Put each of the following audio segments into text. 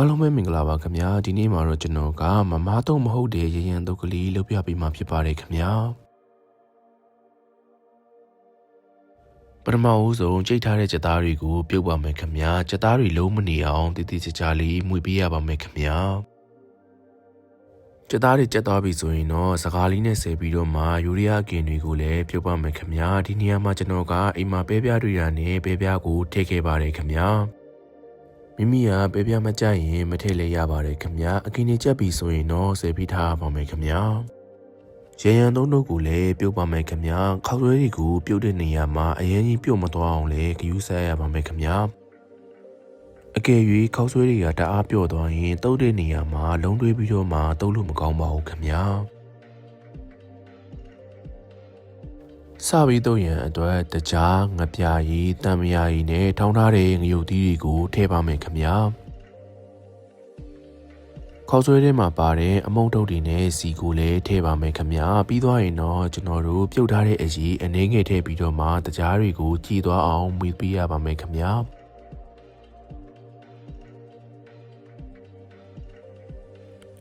အားလုံးပဲမင်္ဂလာပါခင်ဗျာဒီနေ့မှာတော့ကျွန်တော်ကမမားတော့မဟုတ်တဲ့ရရန်တုတ်ကလေးလုပ်ပြပေးမှာဖြစ်ပါတယ်ခင်ဗျာပထမဦးဆုံးကြိတ်ထားတဲ့ကြက်သားတွေကိုပြုတ်ပါမယ်ခင်ဗျာကြက်သားတွေလုံးမနေအောင်တည်တည်ချာချာလေးမှုပေးရပါမယ်ခင်ဗျာကြက်သားတွေကြက်သွားပြီဆိုရင်တော့စကားလေးနဲ့ဆယ်ပြီးတော့မှယူရီးယားအကင်တွေကိုလည်းပြုတ်ပါမယ်ခင်ဗျာဒီနေရာမှာကျွန်တော်ကအိမ်မှာပဲပြားတွေရနဲ့ပဲပြားကိုထည့်ခဲ့ပါတယ်ခင်ဗျာ မိမိကပဲပြမကြိုက်ရင်မထည့်လဲရပါတယ်ခင်ဗျာအကင်းကြီးချက်ပြီဆိုရင်တော့ဆယ်ပြီးထားပါမယ်ခင်ဗျာရရန်သုံးတို့ကိုလည်းပြုတ်ပါမယ်ခင်ဗျာခောက်ဆွဲတွေကိုပြုတ်တဲ့နေရာမှာအရင်ကြီးပြုတ်မသွားအောင်လည်းဂယူးဆက်ရပါမယ်ခင်ဗျာအကယ်၍ခောက်ဆွဲတွေကတအားပြော့သွားရင်တုတ်တဲ့နေရာမှာလုံးတွေးပြီးတော့မှတုတ်လို့မကောင်းပါဘူးခင်ဗျာ စပြီးတော့ရန်အတွက်တကြားငပြာရီတံမယာရီနဲ့ထောင်းထားတဲ့ငရုတ်သီးတွေကိုထည့်ပါမယ်ခင်ဗျာခေါက်ဆွဲထဲမှာပါတဲ့အမုံတုတ်တွေနဲ့စီကိုလည်းထည့်ပါမယ်ခင်ဗျာပြီးသွားရင်တော့ကျွန်တော်တို့ပြုတ်ထားတဲ့အရေးအနေငယ်ထည့်ပြီးတော့မှတကြားတွေကိုကြည်သွားအောင်မွေးပေးရပါမယ်ခင်ဗျာ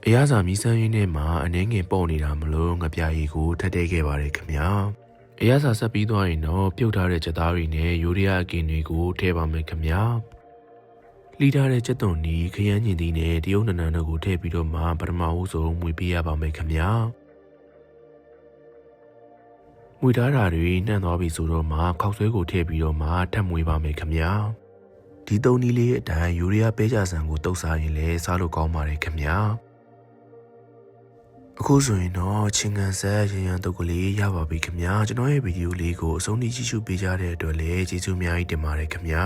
အရသာမီးစမ်းရင်းထဲမှာအနေငယ်ပေါ့နေတာမလို့ငပြာရီကိုထပ်ထည့်ခဲ့ပါတယ်ခင်ဗျာ အရသာဆက်ပြီးသွားရင်တော့ပြုတ်ထားတဲ့ချက်သားတွေနဲ့ယူရီးယားအကင်တွေကိုထည့်ပါမယ်ခင်ဗျာလှီထားတဲ့ချက်သွန်ဒီခရမ်းညင်သီးနဲ့တရုတ်နနန်တို့ကိုထည့်ပြီးတော့မှပထမဦးဆုံးမွေပေးရပါမယ်ခင်ဗျာမွေထားတာတွေနှံ့သွားပြီဆိုတော့မှခောက်ဆွဲကိုထည့်ပြီးတော့မှထပ်မွေပါမယ်ခင်ဗျာဒီတုံးနီးလေးအတိုင်းယူရီးယားပဲကြဆန်ကိုတုပ်စားရင်လည်းစားလို့ကောင်းပါတယ်ခင်ဗျာ အခုဆိုရင်တော့ချင်းကန်ဆက်ရရန်တုတ်ကလေးရပါပြီခင်ဗျာကျွန်တော်ရဲ့ဗီဒီယိုလေးကိုအဆုံးထိကြည့်ရှုပေးကြတဲ့အတွက်လည်းကျေးဇူးအများကြီးတင်ပါတယ်ခင်ဗျာ